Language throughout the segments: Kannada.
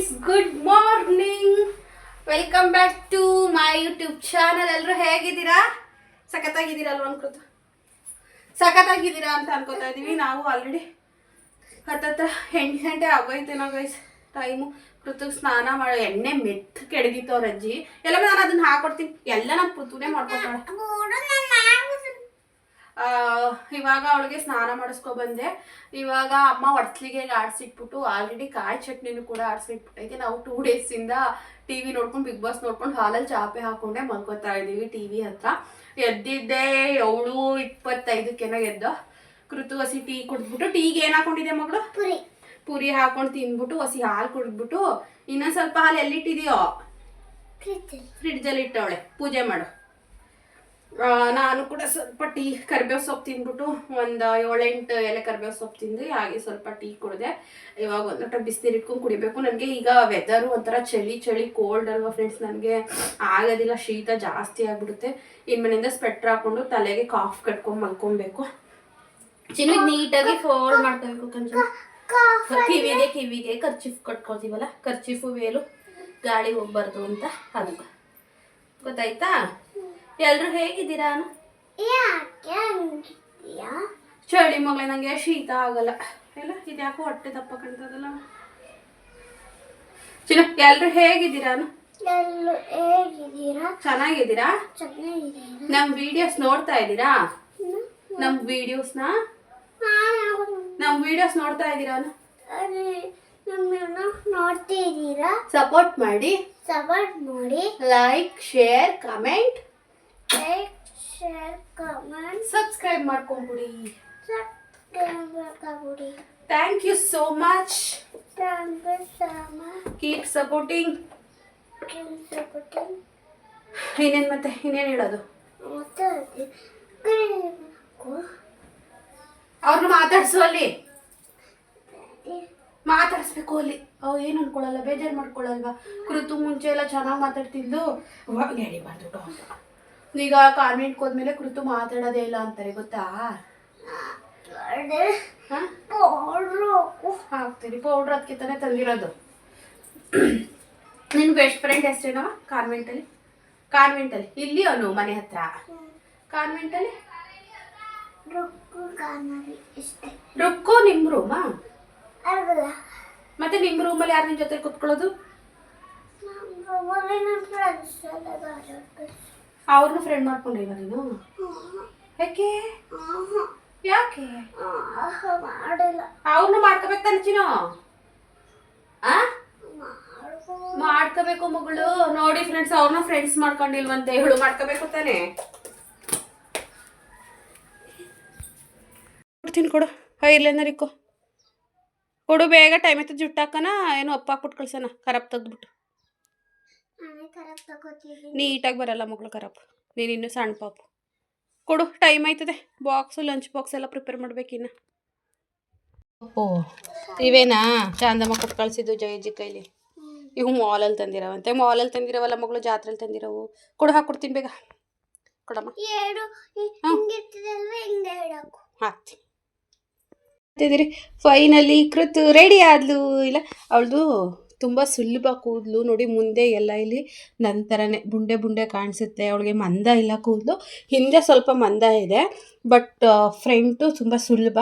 Friends good morning welcome back to my YouTube channel ಎಲ್ಲರೂ ಹೇಗಿದ್ದೀರಾ? ಸಖತ್ತಾಗಿದ್ದೀರಲ್ವ ಅನ್ಕೋತ? ಸಖತ್ತಾಗಿದ್ದೀರಾ ಅಂತ ಅನ್ಕೋತಾ ಇದ್ದೀವಿ. ನಾವು ಆಲ್ರೆಡಿ ಹತ್ತತ್ರ ಎಂಟು ಗಂಟೆ ಆಗೋಯ್ತೇನೋ ಗೈಸ್ ಟೈಮು ಪೃಥುಗ್ ಸ್ನಾನ ಮಾಡೋ. ಎಣ್ಣೆ ಮೆತ್ತು ಕೆಡಗಿತ್ತು ಅವ್ರ ಅಜ್ಜಿ. ಎಲ್ಲ ನಾನು ಅದನ್ನ ಹಾಕೊಡ್ತೀನಿ. ಎಲ್ಲ ನಮ್ಮ ಪೃಥುನೇ ಮಾಡ್ಕೊತಾಳೆ. ಇವಾಗ ಅವಳಿಗೆ ಸ್ನಾನ ಮಾಡಿಸ್ಕೊ ಬಂದೆ. ಇವಾಗ ಅಮ್ಮ ಒಡ್ಸ್ಲಿಗೆ ಆಡ್ಸಿಟ್ಬಿಟ್ಟು ಆಲ್ರೆಡಿ ಕಾಯಿ ಚಟ್ನಿನೂ ಕೂಡ ಆಡ್ಸಿಟ್ಬಿಟ್ಟೈತೆ ನಾವು ಟೂ ಡೇಸಿಂದ ಟಿ ವಿ ನೋಡ್ಕೊಂಡು ಬಿಗ್ ಬಾಸ್ ನೋಡ್ಕೊಂಡು ಹಾಲಲ್ಲಿ ಚಾಪೆ ಹಾಕೊಂಡೆ ಮಲ್ಕೋತಾ ಇದ್ದೀವಿ ಟಿ ವಿ ಹತ್ರ. ಎದ್ದಿದ್ದೆ ಏಳು ಇಪ್ಪತ್ತೈದಕ್ಕೆನ ಎದ್ದ ಕೃತು ಹಸಿ ಟೀ ಕುಡಿದ್ಬಿಟ್ಟು ಟೀಗೆ ಏನು ಹಾಕೊಂಡಿದೆ ಮಗಳು? ಪುರಿ. ಪುರಿ ಹಾಕೊಂಡು ತಿಂದ್ಬಿಟ್ಟು ಹಸಿ ಹಾಲು ಕುಡಿದ್ಬಿಟ್ಟು ಇನ್ನೊಂದು ಸ್ವಲ್ಪ ಹಾಲು ಎಲ್ಲಿಟ್ಟಿದೆಯೋ? ಫ್ರಿಡ್ಜಲ್ಲಿ ಇಟ್ಟವಳೆ. ಪೂಜೆ ಮಾಡು. ನಾನು ಕೂಡ ಸ್ವಲ್ಪ ಟೀ, ಕರಿಬೇವು ಸೊಪ್ಪು ತಿಂದ್ಬಿಟ್ಟು ಒಂದು ಏಳೆಂಟು ಎಲೆ ಕರಿಬೇವು ಸೊಪ್ಪು ತಿಂದು, ಹಾಗೆ ಸ್ವಲ್ಪ ಟೀ ಕುಡಿದೆ. ಇವಾಗ ಒಂದು ಲೋಟ ಬಿಸಿನೀರು ಇಟ್ಕೊಂಡು ಕುಡಿಬೇಕು. ನನಗೆ ಈಗ ವೆದರು ಒಂಥರ ಚಳಿ ಚಳಿ ಕೋಲ್ಡ್ ಅಲ್ವಾ ಫ್ರೆಂಡ್ಸ್ ನನಗೆ ಆಗೋದಿಲ್ಲ, ಶೀತ ಜಾಸ್ತಿ ಆಗಿಬಿಡುತ್ತೆ. ಇನ್ನು ಮನೆಯಿಂದ ಸ್ವೆಟ್ರ್ ಹಾಕೊಂಡು ತಲೆಗೆ ಕಾಫ್ ಕಟ್ಕೊಂಡು ಮಲ್ಕೊಬೇಕು. ಚಿನ್ನ, ನೀಟಾಗಿ ಫೋಲ್ಡ್ ಮಾಡ್ಕೋಬೇಕು ಕಂಚ ಕಿವಿಗೆ ಕಿವಿಗೆ ಖರ್ಚಿಫ್ ಕಟ್ಕೊಳ್ತೀವಲ್ಲ? ಖರ್ಚಿಫು ವೇಲು ಗಾಳಿ ಹೋಗ್ಬಾರ್ದು ಅಂತ ಅದು ಗೊತ್ತಾಯ್ತಾ? ಎಲ್ರು ಹೇಗಿದ್ದೀರಾ ಚಳಿ ಮಗಳೇ ನಂಗೆ ಶೀತ ಆಗಲ್ಲ. ಎಲ್ಲ ಇದ್ಯಾಕೋ ಹೊಟ್ಟೆ ದಪ್ಪ ಕಾಣ್ತದಲ್ಲ. ಚಿನ್ನ ಎಲ್ರು ಹೇಗಿದ್ದೀರಾ ಚೆನ್ನಾಗಿದ್ದೀರಾ? ಚೆನ್ನಾಗಿದ್ದೀರಾ ನಮ್ ವಿಡಿಯೋಸ್ ನೋಡ್ತಾ ಇದ್ದೀರಾ? ನಮ್ ವಿಡಿಯೋಸ್ನ ನಮ್ ವಿಡಿಯೋಸ್ ನೋಡ್ತಾ ಇದ್ದೀರಾ ನೋಡ್ತಿದ್ದೀರಾ ಸಪೋರ್ಟ್ ಮಾಡಿ. ಸಪೋರ್ಟ್ ಮಾಡಿ. Like share comment like share comment subscribe ಮಾಡ್ಕೊಂಬಿಡಿ ಸಬ್ಸ್ಕ್ರೈಬ್ ಮಾಡ್ಕೊಂಬಿಡಿ thank you so much thank you so much keep supporting supporting ಇನ್ನೇನು ಮತ್ತೆ? ಇನ್ನೇನು ಹೇಳೋದು? ಮತ್ತೆ ಅವ್ರನ್ನ ಮಾತಾಡ್ಸು ಅಲ್ಲಿ. ಮಾತಾಡಿಸ್ಬೇಕು ಅಲ್ಲಿ. ಅವ್ ಏನು ಅನ್ಕೊಳ್ಳಲ್ಲ ಬೇಜಾರು ಮಾಡ್ಕೊಳ್ಳಲ್ವಾ? ಕುರಿತು ಮುಂಚೆ ಎಲ್ಲ ಚೆನ್ನಾಗಿ ಮಾತಾಡ್ತಿದ್ಲು. ಇವಾಗ ಎಡಿಬಾರ್ದು ಅಂತ ಈಗ ಕಾನ್ವೆಂಟ್ಗೆ ಹೋದ್ಮೇಲೆ ಕುರಿತು ಮಾತಾಡೋದೇ ಇಲ್ಲ ಅಂತಾರೆ ಗೊತ್ತಾ? ಹಾಕ್ತೀರಿ ಪೌಡ್ರ್ ಅದಕ್ಕೆ ತಾನೇ ತಂದಿರೋದು. ನಿನ್ನ ಬೆಸ್ಟ್ ಫ್ರೆಂಡ್ ಹೆಸರೇನವ ಕಾನ್ವೆಂಟಲ್ಲಿ? ಕಾನ್ವೆಂಟಲ್ಲಿ ಇಲ್ಲಿ ಅವನು ಮನೆ ಹತ್ರ? ಕಾನ್ವೆಂಟಲ್ಲಿ? ರುಕ್ಕು ನಿಮ್ಮ ರೂಮಾ ಅಲ್ಲ ಮತ್ತೆ ನಿಮ್ಮ ರೂಮಲ್ಲಿ ಯಾರು ನಿಮ್ಮ ಜೊತೆ ಕುತ್ಕೊಳ್ಳೋದು? ಅವ್ರನ್ನ ಫ್ರೆಂಡ್ ಮಾಡ್ಕೊಂಡಿಲ್ವ ನೀನು? ಯಾಕೆ? ಯಾಕೆ? ಮಾಡಲ್ಲ ಅವ್ರನ್ನ ಮಾಡ್ಕೋಬೇಕು ತಾನೆ ಚಿನ್ನು. ಆ? ಮಾಡ್ಕೊ ಮಾಡ್ಕೋಬೇಕು ಮಗಳು. ನೋಡಿ ಫ್ರೆಂಡ್ಸ್ ಅವ್ರನ್ನ ಫ್ರೆಂಡ್ಸ್ ಮಾಡ್ಕೊಂಡಿಲ್ವಂತೆ ಇವಳು ಮಾಡ್ಕೋಬೇಕು ತಾನೆ. ಕೊಡ್ತೀನಿ ಕೊಡು. ಇರ್ಲೇನ ಇಕ್ಕೋ ಕೊಡು, ಬೇಗ ಟೈಮ್ ಆಯ್ತು ಜುಟ್ಟು ಹಾಕೋಣ ಏನು ಅಪ್ಪ ಹಾಕ್ಬಿಟ್ಟು ಕಳ್ಸೋಣ. ಖರಾಬ್ ತೆಗ್ದ್ಬಿಟ್ಟು. ನೀಟಾಗಿ ಬರಲ್ಲ ಮಗಳು ಕರಪ್ ನೀನು ಇನ್ನೂ ಸಣ್ಣ ಪಾಪು. ಕೊಡು ಟೈಮ್ ಆಯ್ತದೆ. ಬಾಕ್ಸು ಲಂಚ್ ಬಾಕ್ಸ್ ಎಲ್ಲ ಪ್ರಿಪೇರ್ ಮಾಡ್ಬೇಕಿನ್ನ ಓ ಇವೇನಾ? ಚಾಂದಮ್ಮ ಕೊಟ್ಟು ಕಳಿಸಿದ್ದು ಜಯಜಿ ಕೈಲಿ. ಇವು ಮಾಲಲ್ಲಿ ತಂದಿರವಂತೆ. ಮಾಲಲ್ಲಿ ತಂದಿರವಲ್ಲ ಮಗಳು ಜಾತ್ರೆಲಿ ತಂದಿರವು. ಕೊಡು ಹಾಕ್ಕೊಡ್ತೀನಿ ಬೇಗ. ಕೊಡಮ್ಮ. ಹಾಕ್ತೀನಿ ಫೈನಲಿ ಕೃತು ರೆಡಿ ಆದ್ಲು ಇಲ್ಲ? ಅವಳದು ತುಂಬ ಸುಲಭ ಕೂದಲು ನೋಡಿ ಮುಂದೆ ಎಲ್ಲ ಇಲ್ಲಿ ನನ್ನ ಥರನೇ ಬುಂಡೆ ಬುಂಡೆ ಕಾಣಿಸುತ್ತೆ. ಅವಳಿಗೆ ಮಂದ ಇಲ್ಲ ಕೂದಲು. ಹಿಂದೆ ಸ್ವಲ್ಪ ಮಂದ ಇದೆ ಬಟ್ ಫ್ರಂಟು ತುಂಬ ಸುಲಭ.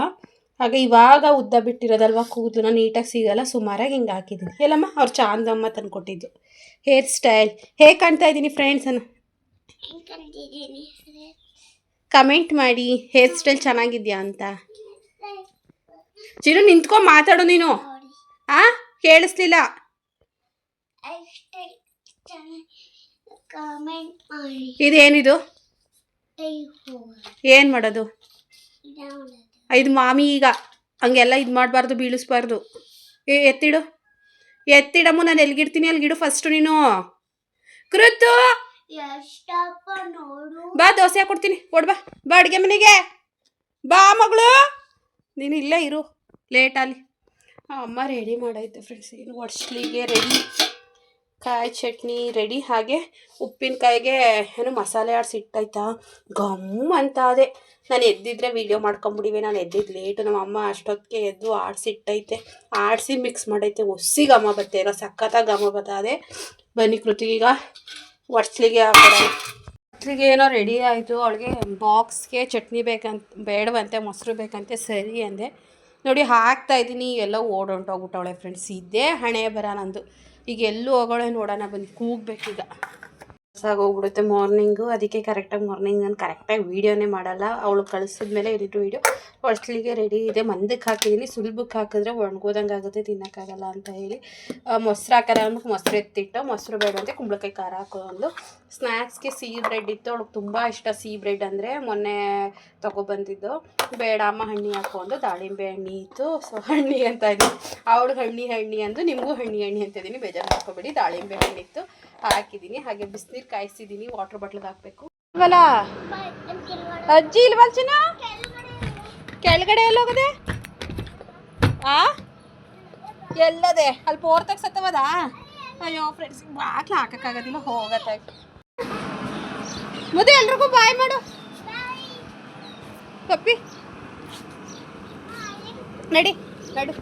ಹಾಗೆ ಇವಾಗ ಉದ್ದ ಬಿಟ್ಟಿರೋದಲ್ವ ಕೂದಲು ನೀಟಾಗಿ ಸಿಗಲ್ಲ, ಸುಮಾರಾಗಿ ಹಿಂಗೆ ಹಾಕಿದ್ದೀನಿ. ಎಲ್ಲಮ್ಮ, ಅವ್ರು ಚಾಂದಮ್ಮ ತಂದು ಕೊಟ್ಟಿದ್ದು. ಹೇರ್ ಸ್ಟೈಲ್ ಹೇಗೆ ಕಾಣ್ತಾ ಇದ್ದೀನಿ ಫ್ರೆಂಡ್ಸ್ ಅನ್ನ? ಕಮೆಂಟ್ ಮಾಡಿ ಹೇರ್ ಸ್ಟೈಲ್ ಚೆನ್ನಾಗಿದ್ಯಾ ಅಂತ? ಚಿರು ನಿಂತ್ಕೊ, ಮಾತಾಡು ನೀನು. ಆ? ಕೇಳಿಸ್ಲಿಲ್ಲ ಅಷ್ಟೇ ಚೆನ್ನಾಗಿ ಕಮೆಂಟ್ ಮಾಡಿ ಇದೇನಿದು ಏನು ಮಾಡೋದು? ಇದು ಮಾಮಿ ಈಗ ಹಂಗೆಲ್ಲ ಇದು ಮಾಡಬಾರ್ದು ಬೀಳಿಸ್ಬಾರ್ದು. ಏ ಎತ್ತಿಡು. ಎತ್ತಿಡಮ್ಮ ನಾನು ಎಲ್ಗಿಡ್ತೀನಿ ಅಲ್ಲಿಗಿಡು ಫಸ್ಟು ನೀನು. ಕೃತು! ಬಾ ದೋಸೆ ಕೊಡ್ತೀನಿ. ಕೊಡ್ಬಾ ಬಾ. ಅಡುಗೆ ಮನೆಗೆ. ಬಾ ಮಗಳು. ನೀನು ಇಲ್ಲೇ ಇರು. ಲೇಟಲ್ಲಿ ಅಮ್ಮ ರೆಡಿ ಮಾಡೈತೆ ಫ್ರೆಂಡ್ಸ್ ಏನು ಒಡ್ಸ್ಲಿಗೆ ರೆಡಿ ಕಾಯಿ ಚಟ್ನಿ ರೆಡಿ ಹಾಗೆ ಉಪ್ಪಿನಕಾಯಿಗೆ ಏನು ಮಸಾಲೆ ಆಡಿಸಿಟ್ಟಾಯ್ತಾ ಗಮ್ ಅಂತ ಅದೇ ನಾನು ಎದ್ದಿದ್ರೆ ವೀಡಿಯೋ ಮಾಡ್ಕೊಂಬಿಡಿವೆ. ನಾನು ಎದ್ದಿದ್ದು ಲೇಟು ನಮ್ಮ ಅಮ್ಮ ಅಷ್ಟೊತ್ತಿಗೆ ಎದ್ದು ಆಡಿಸಿ ಇಟ್ಟೈತೆ. ಆಡಿಸಿ ಮಿಕ್ಸ್ ಮಾಡೈತೆ. ಒಸಿ ಘಮ ಬತ್ತೆ. ಇರೋ ಸಖತ್ತಾಗಿ ಘಮ ಬತ್ತದೆ ಬನ್ನಿ ಕೃತಿಗೀಗ ಒಡ್ಸ್ಲಿಗೆ ಹಾಕೋಣ. ಒಡ್ಸ್ಲಿಗೆ ಏನೋ ರೆಡಿ ಆಯಿತು. ಅವಳಿಗೆ ಬಾಕ್ಸ್ಗೆ ಚಟ್ನಿ ಬೇಕಂತ, ಬೇಡವಂತೆ, ಮೊಸರು ಬೇಕಂತೆ, ಸರಿ ಅಂದೆ. ನೋಡಿ, ಹಾಕ್ತಾ ಇದ್ದೀನಿ. ಎಲ್ಲ ಓಡೊಂಟೋಗ್ಬಿಟ್ಟವಳೆ ಫ್ರೆಂಡ್ಸ್ ಇದ್ದೇ ಹಣೆ ಬರ ನಂದು. ಈಗ ಎಲ್ಲೂ ಹೋಗೋಳೆ ನೋಡೋಣ ಬಂದು ಕೂಗ್ಬೇಕೀಗ. ಹೋಗ್ಬಿಡುತ್ತೆ ಮಾರ್ನಿಂಗು ಅದಕ್ಕೆ ಕರೆಕ್ಟಾಗಿ ಮಾರ್ನಿಂಗ್ ನಾನು ಕರೆಕ್ಟಾಗಿ ವೀಡಿಯೋನೇ ಮಾಡಲ್ಲ. ಅವಳು ಕಳಿಸಿದ್ಮೇಲೆ ಎಡಿಟು ವೀಡಿಯೋ ಹೊಸ್ಲಿಗೆ ರೆಡಿ ಇದೆ. ಮಂದಕ್ಕೆ ಹಾಕಿದ್ದೀನಿ ಸುಲಭಕ್ಕೆ ಹಾಕಿದ್ರೆ ಒಣಗೋದಂಗೆ ಆಗುತ್ತೆ, ತಿನ್ನೋಕ್ಕಾಗಲ್ಲ ಅಂತ ಹೇಳಿ. ಮೊಸರು ಹಾಕಲ್ಲ. ಅಂದ್ಬಿಟ್ಟು ಮೊಸರು ಎತ್ತಿಟ್ಟು ಮೊಸರು ಬೇಡ ಅಂತ ಕುಂಬಳಕಾಯಿ ಖಾರ ಹಾಕೊಂಡು ಸ್ನ್ಯಾಕ್ಸ್ಗೆ ಸಿಹಿ ಬ್ರೆಡ್ ಇತ್ತು. ಅವಳಿಗೆ ತುಂಬ ಇಷ್ಟ ಸಿಹಿ ಬ್ರೆಡ್ ಅಂದರೆ. ಮೊನ್ನೆ ತೊಗೊಬಂದಿದ್ದು ಬೇಡ ಅಮ್ಮ ಹಣ್ಣಿ ಹಾಕೊಂಡು ದಾಳಿಂಬೆ ಹಣ್ಣಿ ಇತ್ತು. ಸೊ ಹಣ್ಣಿ ಅಂತ ಇದ್ದೀನಿ. ಅವಳಿಗೆ ಹಣ್ಣಿ ಹಣ್ಣಿ ಅಂದು, ನಿಮಗೂ ಹಣ್ಣಿ ಹಣ್ಣಿ ಅಂತ ಇದ್ದೀನಿ. ಬೇಜಾರು ಮಾಡ್ಕೊಬೇಡಿ. ದಾಳಿಂಬೆ ಹಣ್ಣಿತ್ತು. ಹಾಕಿದ್ದೀನಿ, ಹಾಗೆ ಬಿಸಿನೀರು ಕಾಯಿಸಿದ್ದೀನಿ ವಾಟರ್ ಬಾಟ್ಲಿಗೆ ಹಾಕಬೇಕು. ಇಲ್ವಲ್ಲ? ಅಜ್ಜಿ ಇಲ್ವಲ್ ಚಿನ್ನ ಕೆಳಗಡೆ ಎಲ್ಲ ಹೋಗದೆ? ಆ? ಎಲ್ಲದೆ? ಅಲ್ಲಿ ಪೋರ್ತಾಗ ಸತ್ತವದ? ಅಯ್ಯೋ ಫ್ರೆಂಡ್ಸ್ ಬಾಕ್ಲ ಹಾಕಕ್ಕಾಗದಿಲ್ಲ, ಹೋಗತ್ತೆ. ಮುದ್ದೆ, ಎಲ್ರಿಗೂ ಬಾಯ್ ಮಾಡು. ಕಪ್ಪಿ ನಡಿ, ನಡು.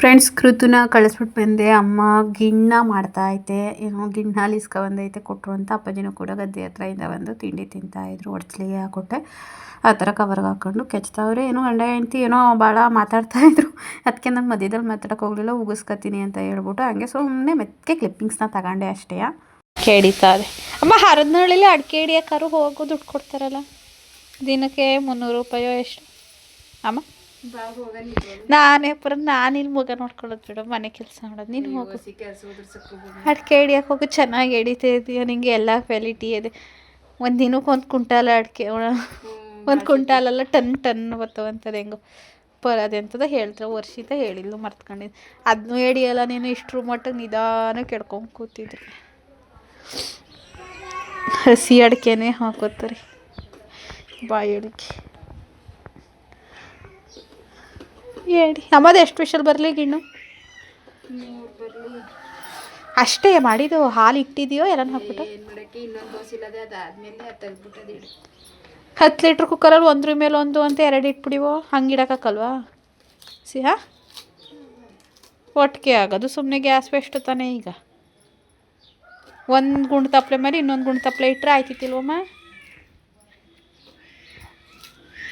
ಫ್ರೆಂಡ್ಸ್ ಕೃತುನ ಕಳಿಸ್ಬಿಟ್ಟು ಬಂದೆ. ಅಮ್ಮ ಗಿಣ್ಣ ಮಾಡ್ತಾ ಐತೆ ಏನೋ ಗಿಣ್ಣಲ್ಲಿ ಇಸ್ಕೊ ಬಂದೈತೆ ಕೊಟ್ಟರು ಅಂತ ಅಪ್ಪಾಜಿನೂ ಕೂಡ ಗದ್ದೆ ಹತ್ರ ಇಂದ ಬಂದು ತಿಂಡಿ ತಿಂತಾಯಿದ್ರು ಒಡ್ಸ್ಲಿಗೆ ಹಾಕೊಟ್ಟೆ. ಆ ಥರ ಕವರ್ಗೆ ಹಾಕ್ಕೊಂಡು ಕೆಚ್ತಾವ್ರೆ. ಏನೋ ಗಂಡ ಹೆಂಡ್ತಿ ಏನೋ ಭಾಳ ಮಾತಾಡ್ತಾ ಇದ್ರು. ಅದಕ್ಕೆ ನಾನು ಮಧ್ಯದಲ್ಲಿ ಮಾತಾಡೋಕೆ ಹೋಗಲಿಲ್ಲ ಉಗಿಸ್ಕೊತೀನಿ ಅಂತ ಹೇಳ್ಬಿಟ್ಟು ಹಂಗೆ ಸುಮ್ಮನೆ ಮೆತ್ತಗೆ ಕ್ಲಿಪ್ಪಿಂಗ್ಸ್ನ ತಗೊಂಡೆ ಅಷ್ಟೇ. ಕೇಳಿತಾರೆ. ಅಮ್ಮ ಹರದ್ನಳ್ಳಿಲಿ ಅಡಿಕೆ ಹಿಡಿಯೋಕ್ಕಾರು ಹೋಗೋ ದುಡ್ಡು ಕೊಡ್ತಾರಲ್ಲ? ದಿನಕ್ಕೆ ಮುನ್ನೂರು ರೂಪಾಯೋ ಎಷ್ಟು? ಅಮ್ಮ? ನಾನೇ ಪುರ ನಾನು ಇಲ್ಲಿ ಮಗ ನೋಡ್ಕೊಳ್ಳೋದು ಬಿಡು ಮನೆ ಕೆಲಸ ಮಾಡೋದು. ನೀನು ಹೋಗು. ಅಡಿಕೆ ಹಿಡಿಯಕ್ಕೆ ಹೋಗು ಚೆನ್ನಾಗಿ ಹಿಡಿತಾ ಇದೆಯಾ ನಿಂಗೆ? ಎಲ್ಲ ಕ್ವಾಲಿಟಿ ಇದೆ. ಒಂದು ದಿನಕ್ಕೆ ಒಂದು ಕುಂಟಾಲ ಅಡಿಕೆ ಒಂದು ಕುಂಟಾಲಲ್ಲ ಟನ್ ಟನ್ ಬರ್ತಾವಂತದ ಹೆಂಗೋ. ಪರ ಅದೆಂಥದ ಹೇಳ್ತಾರೆ ವರ್ಷಿತ ಹೇಳಿಲ್ಲ ಮರ್ತ್ಕೊಂಡಿದ್ದೆ ಅದನ್ನೂ ಹಿಡಿಯಲ್ಲ ನೀನು ಇಷ್ಟರ ಮಟ್ಟಿಗೆ ನಿಧಾನ ಕೆಡ್ಕೊಂಡು ಕೂತಿದ್ರು. ಹಸಿ ಅಡಿಕೆನೇ ಹಾಕೋತಾರೆ ಬಾಯಿ ಅಡಿಕೆ. ಹೇಳಿ. ನಮ್ಮದು ಎಷ್ಟು ಸ್ಪೆಷಲ್ ಬರಲಿ ಗಿಣ್ಣು ಅಷ್ಟೇ ಮಾಡಿದ್ದು. ಹಾಲು ಇಟ್ಟಿದೆಯೋ ಎಲ್ಲ ಹಾಕ್ಬಿಟ್ಟು ಹತ್ತು ಲೀಟ್ರ್ ಕುಕ್ಕರಲ್ಲಿ ಒಂದ್ರ ಮೇಲೆ ಒಂದು ಅಂತ ಎರಡು ಇಟ್ಬಿಡಿವೋ? ಹಂಗೆ ಇಡೋಕ್ಕಲ್ವಾ ಸಿ ಹಾ? ಒಟ್ಟಿಗೆ ಆಗೋದು. ಸುಮ್ಮನೆ ಗ್ಯಾಸ್ ವೇಸ್ಟ್ ತಾನೇ ಈಗ. ಒಂದು ಗುಂಡು ತಪ್ಪಲೆ ಮೇಲೆ ಇನ್ನೊಂದು ಗುಂಡು ತಪ್ಪಲೆ ಇಟ್ಟರೆ ಆಯ್ತಿತ್ತಿಲ್ವಮ್ಮ?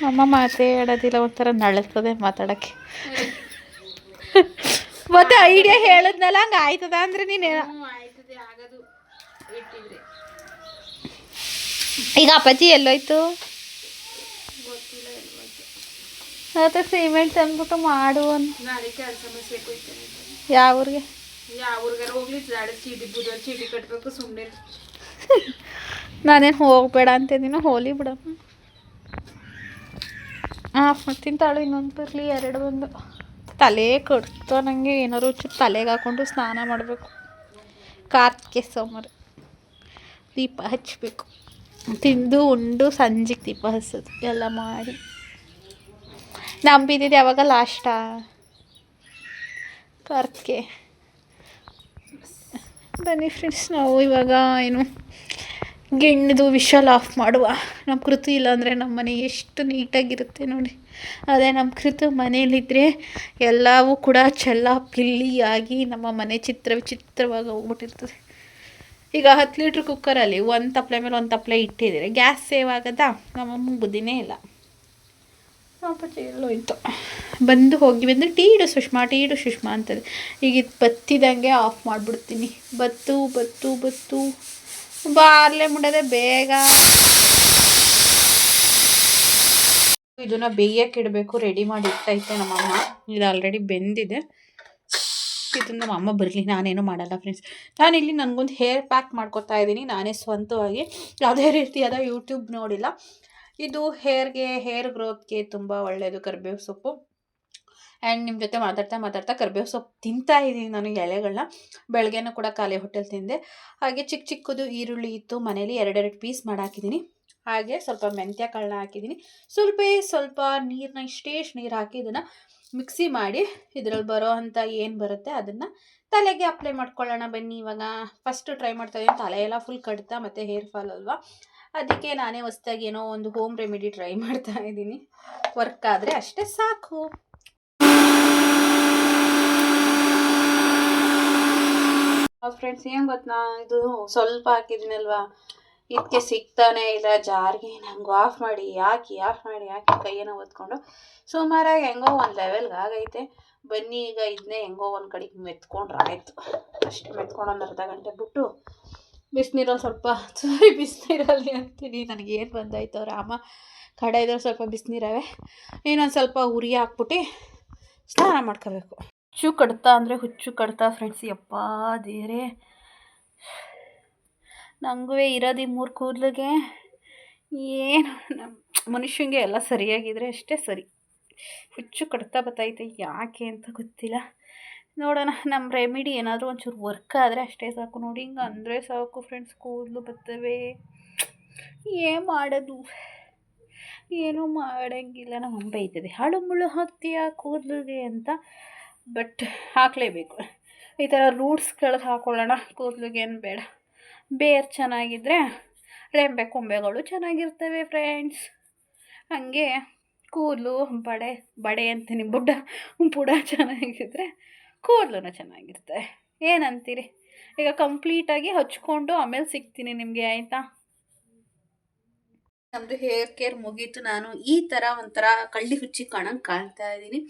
ಅಮ್ಮ ಮಾತೇ ಹೇಳೋದಿಲ್ಲ ಒಂಥರ ನಳಸ್ತದೆ ಮಾತಾಡೋಕ್ಕೆ. ಮತ್ತೆ ಐಡಿಯಾ ಹೇಳಿದ್ನಲ್ಲ ಹಂಗೆ ಆಯ್ತದ ಅಂದ್ರೆ ನೀನು ಈಗ ಅಪ್ಪಾಜಿ ಎಲ್ಲೋಯ್ತು? ಮತ್ತೆ ಸಿಮೆಂಟ್ ತಂದ್ಬಿಟ್ಟು ಮಾಡು ಅಂತ. ಯಾವ ಊರಿಗೆ? ನಾನೇನು ಹೋಗ್ಬೇಡ ಅಂತಿದ್ದೀನೋ ಹೋಲಿ ಬಿಡಮ್ಮ. ಆಫ್ ಮಾಡ್ತೀನಿ ತಾಳು ಇನ್ನೊಂದು ಬರಲಿ ಎರಡು ಬಂದು ತಲೆ ಕಟ್ತೋ ನನಗೆ ಏನಾದ್ರು ಚೂರು ತಲೆಗೆ ಹಾಕ್ಕೊಂಡು ಸ್ನಾನ ಮಾಡಬೇಕು. ಕಾರ್ತಿಕೆ ಸೋಮವಾರ ದೀಪ ಹಚ್ಚಬೇಕು ತಿಂದು ಉಂಡು ಸಂಜೆಗೆ ದೀಪ ಹಚ್ಚೋದು ಎಲ್ಲ ಮಾಡಿ. ನಂಬಿದ್ದಿದ್ದು ಯಾವಾಗ ಲಾಸ್ಟಾ ಕಾರ್ತಿಕೆ. ಬನ್ನಿ ಫ್ರೆಂಡ್ಸ್ ನಾವು ಇವಾಗ ಏನು ಗಿಣ್ಣದು ವಿಶಾಲ್ ಆಫ್ ಮಾಡುವ. ನಮ್ಮ ಕೃತಿ ಇಲ್ಲಾಂದರೆ ನಮ್ಮ ಮನೆ ಎಷ್ಟು ನೀಟಾಗಿರುತ್ತೆ ನೋಡಿ. ಅದೇ ನಮ್ಮ ಕೃತು ಮನೇಲಿದ್ದರೆ ಎಲ್ಲವೂ ಕೂಡ ಚೆಲ್ಲ ಪಿಲ್ಲಿಯಾಗಿ ನಮ್ಮ ಮನೆ ಚಿತ್ರ ವಿಚಿತ್ರವಾಗಿ ಹೋಗ್ಬಿಟ್ಟಿರ್ತದೆ. ಈಗ ಹತ್ತು ಲೀಟ್ರ್ ಕುಕ್ಕರಲ್ಲಿ ಒಂದು ತಪ್ಪಲೆ ಮೇಲೆ ಒಂದು ತಪ್ಪಲೆ ಇಟ್ಟಿದ್ದೀರಿ. Gas save ಆಗದಾ? ನಮ್ಮಮ್ಮಗೆ ಬುದ್ಧಿನೇ ಇಲ್ಲ. ಎಲ್ಲೋಯ್ತು ಬಂದು ಹೋಗಿ ಬಂದು ಟೀ ಇಡು ಸುಷ್ಮಾ, ಟೀ ಇಡು ಸುಷ್ಮಾ ಅಂತದೆ. ಈಗ ಇದು ಬತ್ತಿದಂಗೆ ಆಫ್ ಮಾಡಿಬಿಡ್ತೀನಿ. ಬತ್ತು ಬತ್ತು ಬತ್ತು. ಬಾರ್ಲೆ ಮುಡದೆ ಬೇಗ. ಇದನ್ನ ಬೇಯಕ್ಕೆ ಇಡಬೇಕು ರೆಡಿ ಮಾಡಿ ಇಟ್ಟೈತೆ ನಮ್ಮಮ್ಮ. ಇದು ಆಲ್ರೆಡಿ ಬೆಂದಿದೆ. ಇದು ನಮ್ಮ ಅಮ್ಮ ಬರಲಿ, ನಾನೇನು ಮಾಡಲ್ಲ ಫ್ರೆಂಡ್ಸ್ ನಾನಿಲ್ಲಿ ನನಗೊಂದು ಹೇರ್ ಪ್ಯಾಕ್ ಮಾಡ್ಕೊತಾ ಇದ್ದೀನಿ. ನಾನೇ ಸ್ವಂತವಾಗಿ. ಯಾವುದೇ ರೀತಿಯಾದ ಯೂಟ್ಯೂಬ್ ನೋಡಿಲ್ಲ. ಇದು ಹೇರ್ಗೆ ಹೇರ್ ಗ್ರೋತ್ಗೆ ತುಂಬ ಒಳ್ಳೆಯದು ಕರಿಬೇವು ಸೊಪ್ಪು. ಆ್ಯಂಡ್ ನಿಮ್ಮ ಜೊತೆ ಮಾತಾಡ್ತಾ ಮಾತಾಡ್ತಾ ಕರಿಬೇವು ಸೊಪ್ಪು ತಿಂತಾ ಇದ್ದೀನಿ ನಾನು ಎಲೆಗಳನ್ನ ಬೆಳಗ್ಗೆನೂ ಕೂಡ ಖಾಲಿ ಹೋಟೆಲ್ ತಿಂದೆ. ಹಾಗೆ ಚಿಕ್ಕ ಚಿಕ್ಕದು ಈರುಳ್ಳಿ ಇತ್ತು ಮನೇಲಿ ಎರಡೆರಡು ಪೀಸ್ ಮಾಡಿ ಹಾಕಿದ್ದೀನಿ ಹಾಗೆ ಸ್ವಲ್ಪ ಮೆಂತ್ಯ ಕಾಳನ್ನ ಹಾಕಿದ್ದೀನಿ ಸ್ವಲ್ಪ ಸ್ವಲ್ಪ ನೀರನ್ನ ಇಷ್ಟೇಷ್ಟು ನೀರು ಹಾಕಿ ಇದನ್ನು ಮಿಕ್ಸಿ ಮಾಡಿ ಇದರಲ್ಲಿ ಬರೋ ಅಂಥ ಏನು ಬರುತ್ತೆ ಅದನ್ನು ತಲೆಗೆ ಅಪ್ಲೈ ಮಾಡ್ಕೊಳ್ಳೋಣ ಬನ್ನಿ ಇವಾಗ. ಫಸ್ಟ್ ಟ್ರೈ ಮಾಡ್ತಾ ಇದ್ದೀನಿ ತಲೆ ಫುಲ್ ಕಡ್ತಾ ಮತ್ತು ಹೇರ್ ಫಾಲ್ ಅಲ್ವಾ. ಅದಕ್ಕೆ ನಾನೇ ಹೊಸ್ದಾಗಿ ಏನೋ ಒಂದು ಹೋಮ್ ರೆಮಿಡಿ ಟ್ರೈ ಮಾಡ್ತಾ ಇದ್ದೀನಿ ವರ್ಕ್ ಆದರೆ ಅಷ್ಟೇ ಸಾಕು. ಫ್ರೆಂಡ್ಸ್ ಏನು ಗೊತ್ತಾ ಇದು ಸ್ವಲ್ಪ ಹಾಕಿದ್ದೀನಲ್ವಾ ಇದಕ್ಕೆ ಸಿಗ್ತಾನೆ ಇಲ್ಲ ಜಾರಿಗೆ ನಂಗೆ ಆಫ್ ಮಾಡಿ ಯಾಕೆ ಆಫ್ ಮಾಡಿ ಯಾಕೆ ಕೈಯನ್ನು ಒತ್ಕೊಂಡು ಸುಮಾರಾಗಿ ಹೆಂಗೋ ಒಂದು ಲೆವೆಲ್ಗೆ ಆಗೈತೆ ಬನ್ನಿ ಈಗ ಇದನ್ನೇ ಹೆಂಗೋ ಒಂದು ಕಡೆಗೆ ಮೆತ್ಕೊಂಡ್ರೆ ಆಯಿತು ಅಷ್ಟು ಮೆತ್ಕೊಂಡು ಒಂದು ಅರ್ಧ ಗಂಟೆ ಬಿಟ್ಟು ಬಿಸಿನೀರಲ್ಲಿ ಸ್ವಲ್ಪ ಸಾರಿ ಬಿಸಿನೀರಲ್ಲಿ ಅಂತೀನಿ ಏನು ಬಂದಾಯ್ತು ರಾಮ ಕಡೆ ಇದ್ರೆ ಸ್ವಲ್ಪ ಬಿಸಿನೀರವೇ ಇನ್ನೊಂದು ಸ್ವಲ್ಪ ಉರಿ ಹಾಕ್ಬಿಟ್ಟು ಸ್ನಾನ ಮಾಡ್ಕೋಬೇಕು ಹುಚ್ಚು ಕಡ್ತಾ ಅಂದರೆ ಹುಚ್ಚು ಕಡ್ತಾ ಫ್ರೆಂಡ್ಸ್ ಯಪ್ಪ ದೇರೆ ನನಗೂ ಇರೋದು ಈ ಮೂರು ಕೂದಲಿಗೆ ಏನು ನಮ್ಮ ಮನುಷ್ಯಂಗೆ ಎಲ್ಲ ಸರಿಯಾಗಿದ್ರೆ ಅಷ್ಟೇ ಸರಿ. ಹುಚ್ಚು ಕಡ್ತಾ ಬತ್ತೈತೆ ಯಾಕೆ ಅಂತ ಗೊತ್ತಿಲ್ಲ. ನೋಡೋಣ ನಮ್ಮ ರೆಮಿಡಿ ಏನಾದರೂ ಒಂಚೂರು ವರ್ಕ್ ಆದರೆ ಅಷ್ಟೇ ಸಾಕು ನೋಡಿ. ಹಿಂಗೆ ಅಂದರೆ ಸಾಕು ಫ್ರೆಂಡ್ಸ್ ಕೂದಲು ಬರ್ತವೆ ಏನು ಮಾಡೋದು? ಏನೂ ಮಾಡೋಂಗಿಲ್ಲ. ನಮ್ಮ ಬೈತದೆ, ಹಾಳು ಮುಳ್ಳು ಹಾಕ್ತೀಯ ಕೂದಲಿಗೆ? ಅಂತ. ಬಟ್ ಹಾಕಲೇಬೇಕು. ಈ ಥರ ರೂಟ್ಸ್ಗಳಿಗೆ ಹಾಕೊಳ್ಳೋಣ. ಕೂದಲಿಗೆ ಏನು ಬೇಡ. ಬೇರು ಚೆನ್ನಾಗಿದ್ದರೆ ರೆಂಬೆ, ಕೊಂಬೆಗಳು ಚೆನ್ನಾಗಿರ್ತವೆ ಫ್ರೆಂಡ್ಸ್ ಹಾಗೆ ಕೂದಲು ಬಡೆ ಬಡೆ ಅಂತೀನಿ ಬುಡ್ಡ ಬುಡ ಚೆನ್ನಾಗಿದ್ದರೆ ಕೂದಲು ಚೆನ್ನಾಗಿರುತ್ತೆ ಏನಂತೀರಿ? ಈಗ ಕಂಪ್ಲೀಟಾಗಿ ಹಚ್ಕೊಂಡು ಆಮೇಲೆ ಸಿಗ್ತೀನಿ ನಿಮಗೆ, ಆಯಿತಾ? ನಮ್ಮದು ಹೇರ್ ಕೇರ್ ಮುಗೀತು. ನಾನು ಈ ಥರ ಒಂಥರ ಕಳ್ಳಿ ಹುಚ್ಚಿ ಕಾಣಂಗೆ ಕಾಣ್ತಾ ಇದ್ದೀನಿ.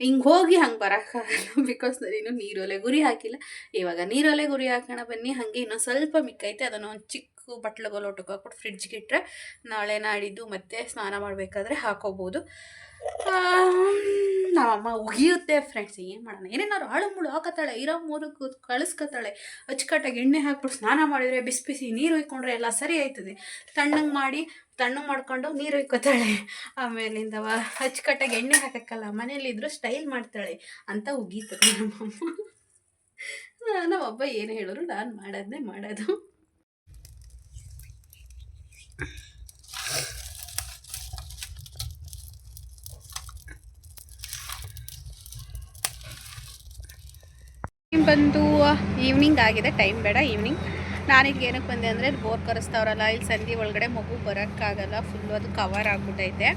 ಹಿಂಗೆ ಹೋಗಿ ಹಂಗೆ ಬರೋಕ್ಕಾಗಲ್ಲ ಬಿಕಾಸ್ ನಾನೇನು ನೀರೊಲೆ ಗುರಿ ಹಾಕಿಲ್ಲ. ಇವಾಗ ನೀರೊಲೆ ಗುರಿ ಹಾಕೋಣ ಬನ್ನಿ. ಹಾಗೆ ಇನ್ನೊಂದು ಸ್ವಲ್ಪ ಮಿಕ್ಕೈತೆ ಅದನ್ನು ಒಂದು ಚಿಕ್ಕ ಬಟ್ಲಿಗೆ ಲೋಟಕ್ಕೆ ಹಾಕ್ಬಿಟ್ಟು ಫ್ರಿಡ್ಜ್ಗೆ ಇಟ್ಟರೆ ನಾಳೆ ನಾಡಿದ್ದು ಮತ್ತೆ ಸ್ನಾನ ಮಾಡಬೇಕಾದ್ರೆ ಹಾಕೋಬೋದು. ನಮ್ಮಮ್ಮ ಉಗಿಯುತ್ತೆ ಫ್ರೆಂಡ್ಸ್ ಏನು ಮಾಡೋಣ? ಏನೇನಾದ್ರು ಹಾಳು ಮುಳು ಹಾಕತ್ತಾಳೆ. ಇರೋ ಮೂರು ಕಳಿಸ್ಕೊತಾಳೆ ಅಚ್ಚುಕಟ್ಟಾಗಿ ಎಣ್ಣೆ ಹಾಕ್ಬಿಟ್ಟು ಸ್ನಾನ ಮಾಡಿದರೆ ಬಿಸಿ ಬಿಸಿ ನೀರು ಹೊಯ್ಕೊಂಡ್ರೆ ಎಲ್ಲ ಸರಿ ಆಯ್ತದೆ. ತಣ್ಣಗೆ ಮಾಡಿ ತಣ್ಣಗೆ ಮಾಡ್ಕೊಂಡು ನೀರು ಇಕ್ಕೋತಾಳೆ ಆಮೇಲಿಂದವ ಅಚ್ಚುಕಟ್ಟಾಗಿ ಎಣ್ಣೆ ಹಾಕಕ್ಕಲ್ಲ ಮನೇಲಿದ್ರು ಸ್ಟೈಲ್ ಮಾಡ್ತಾಳೆ ಅಂತ ಉಗೀತದೆ ನಮ್ಮಮ್ಮ. ನಮ್ಮಬ್ಬ ಏನು ಹೇಳಿದ್ರು ನಾನು ಮಾಡೋದನ್ನೇ ಮಾಡೋದು. ಬಂದು ಈವ್ನಿಂಗ್ ಆಗಿದೆ ಟೈಮ್ ಬೇಡ ಈವ್ನಿಂಗ್ ನಾನೀಗ ಏನಕ್ಕೆ ಬಂದೆ ಅಂದರೆ ಬೋರ್ ಕರೆಸ್ತಾವ್ರಲ್ಲ, ಇಲ್ಲಿ ಸಂಧಿ ಒಳಗಡೆ ಮಗು ಬರೋಕ್ಕಾಗಲ್ಲ ಫುಲ್ಲು ಅದು ಕವರ್ ಆಗ್ಬಿಟ್ಟೈತೆ.